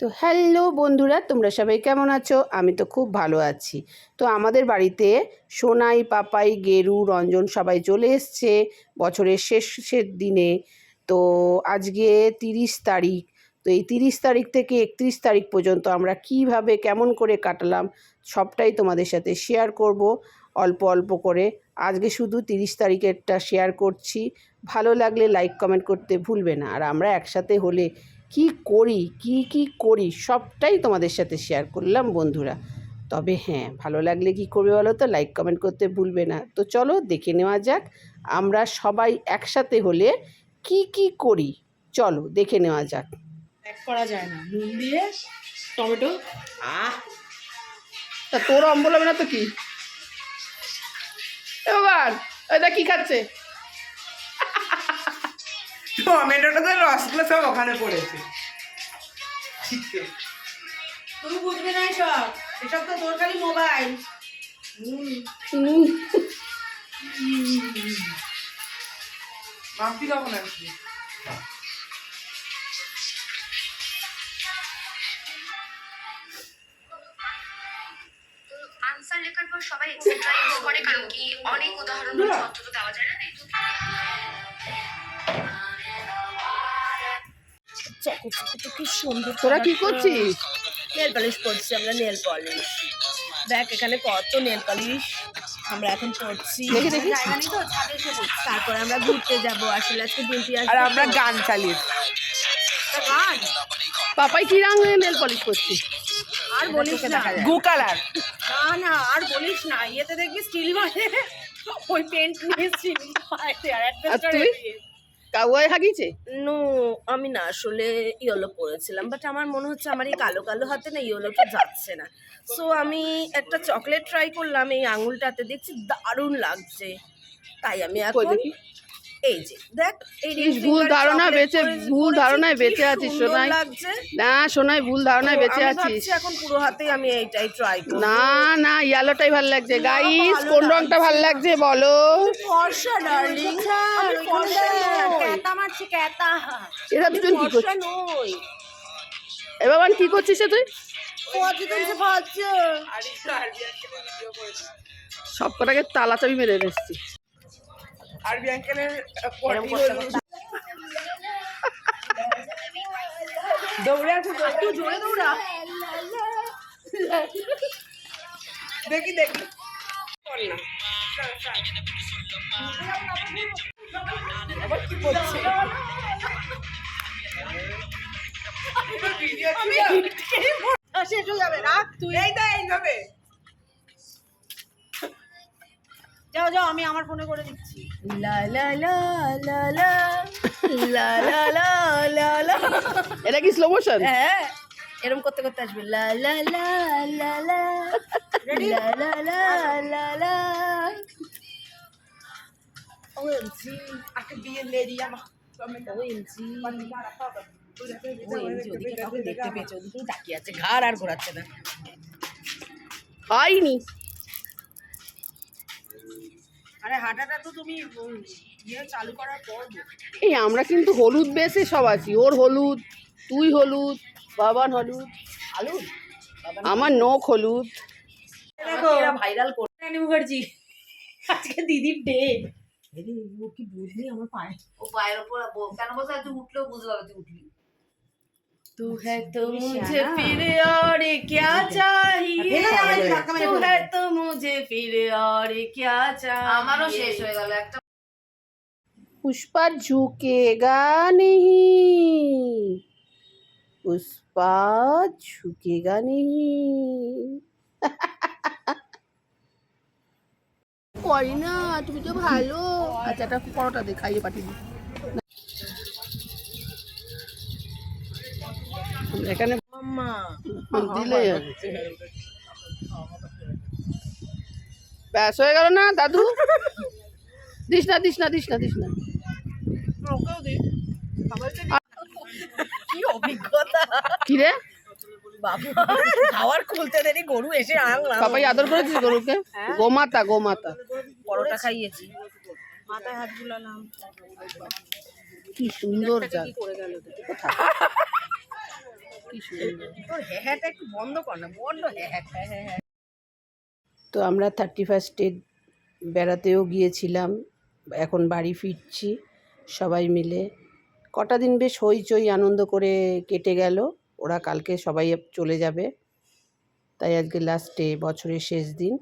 তো হ্যালো বন্ধুরা, তোমরা সবাই কেমন আছো? আমি তো খুব ভালো আছি। তো আমাদের বাড়িতে সোনাই, পাপাই, গেরু, রঞ্জন সবাই চলে এসছে বছরের শেষের দিনে। তো আজকে তিরিশ তারিখ, তো এই তিরিশ তারিখ থেকে একত্রিশ তারিখ পর্যন্ত আমরা কীভাবে, কেমন করে কাটালাম সবটাই তোমাদের সাথে শেয়ার করব অল্প অল্প করে। আজকে শুধু তিরিশ তারিখেরটা শেয়ার করছি। ভালো লাগলে লাইক কমেন্ট করতে ভুলবে না। আর আমরা একসাথে হলে কি করি কি কি করি সবটাই তোমাদের সাথে শেয়ার করলাম বন্ধুরা। তবে হ্যাঁ ভালো লাগলে কি করবে বলো তো? লাইক কমেন্ট করতে ভুলবে না। তো চলো দেখে নেওয়া যাক আমরা সবাই একসাথে হলে কি কি করি? চলো দেখে নেওয়া যাক। এক করা যায় না। নুন দিয়ে টমেটো। আহ! তা তোর অম্বল হবে না তো কি? এবার এটা কি খাচ্ছে? টমেটোটা তো রসগুলো সব ওখানে পড়েছে। তুই বুঝবি না সব এসব তো তোর খালি মোবাইল। মাপি কখন আসবি আনসার লেখার পর সবাই এক্সেট্রা ইউজ করে কারণ কি অনেক উদাহরণ অন্তত দেওয়া যায় না? কি সুন্দর তোরা কি করছিস? নেল পলিশ করছি আমরা নেল পলিশ দেখ এখানে কত নেল পলিশ আমরা এখন করছি। তারপরে আমরা ঘুরতে যাব আসলে আজকে দিনটি আর আমরা গান চালিয়ে গান? পাপাই কি রঙ নেল পলিশ করছিস আর বলিস না। গু কালার না না আর বলিস না। ইয়েতে দেখবি স্টিল মানে ওই পেন্ট নিয়ে স্টিল আর তুই? কাউয়াই হাগিছে নো আমি না আসলে ইয়েলো পরেছিলাম বাট আমার মনে হচ্ছে আমার এই কালো কালো হাতে না ইয়েলোটা যাচ্ছে না। সো আমি একটা চকলেট ট্রাই করলাম এই আঙুলটাতে দেখছি দারুণ লাগছে। তাই আমি এখন এই যে দেখ এই ভুল ধারণা বেঁচে ভুল ধারণায় বেঁচে আছিস সোনাই। না সোনাই ভুল ধারণায় বেঁচে আছিস। এখন পুরো হাতে আমি এইটাই ট্রাই করব। না না ইয়েলোটাই ভালো লাগছে। গাইস কোন রংটা ভালো লাগছে বলো? ফর্সা ডার্লিং ক্যাতা মারছি ক্যাতা। এরা দুজন কি করছিস এ বাবান কি করছিস তুই? সব কটাকে তালা চাবি মেরে এসছি আর বিয়াঙ্কেলের এরম করতে করতে দৌড়ে একটু জোরে দৌড়া। দেখি দেখি। আবার কি করছে শেষ হয়ে যাবে। রাখ তুই। এই তো এইভাবে যাও যাও আমি আমার ফোনে করে দিচ্ছি লা লা লা লা লা লা লা লা লা লা এটা কি স্লো মোশন হ্যাঁ এরকম করতে করতে আসবে লা লা লা লা লা লা লা লা লা লা ওএমজি আকে বিয়ে লেডি আমার ওএমজি ওএমজি ওদিকে কাউকে দেখতে পেয়েছে ওদিকেই তাকিয়ে আছে ঘাড় আর ঘোরাচ্ছে না হয়নি আরে হাঁটাটা তো তুমি ইয়ে চালু করার পর এই আমরা কিন্তু হলুদ বেসে সব আছি। ওর হলুদ তুই হলুদ বাবান হলুদ। আলু আমার নখ হলুদ। দেখো। ভাইরাল করে। রানী মুখার্জি। আজকে দিদির ডে ও কি বুঝলি আমার পায়ে? ও পায়ের ওপর কেন তুই উঠলেও বুঝতে পারবে তুই উঠলি। तू है तो मुझे फिर और क्या चाहिए तू है तो मुझे फिर और क्या चाहिए আমারও শেষ হয়ে গেল একটা पुष्पा झुकेगा नहीं पुष्पा झुकेगा नहीं করি না তুমি তো ভালো আচ্ছা একটা পরোটা দে খাইয়ে পাঠিয়ে দিই এখানে দিলে ব্যাস হয়ে গেল না দাদু? দিস না দিস না দিস না দিস না। কি অভিজ্ঞতা। কি খাওয়ার খুলতে দেরি গরু এসে আনলাম। পাপাই আদর করেছিস গরুকে? গোমাতা গোমাতা। পরোটা খাইয়েছি। মাথায় হাত বুলালাম। কি সুন্দর কি সুন্দর তোর হ্যাঁটা একটু বন্ধ কর না বড্ড হ্যাঁ হ্যাঁ হ্যাঁ তো আমরা থার্টি ফার্স্টে বেড়াতেও গিয়েছিলাম এখন বাড়ি ফিরছি সবাই মিলে। কটা দিন বেশ হইচই আনন্দ করে কেটে গেল ওরা কালকে সবাই চলে যাবে। তাই আজকে লাস্টে বছরের শেষ দিন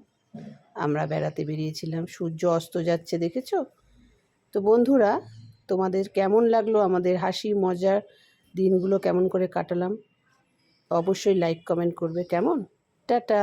আমরা বেড়াতে বেরিয়েছিলাম। সূর্য অস্ত যাচ্ছে দেখেছ? তো বন্ধুরা তোমাদের কেমন লাগল? আমাদের হাসি মজার দিনগুলো কেমন করে কাটালাম? অবশ্যই লাইক কমেন্ট করবে কেমন? টাটা!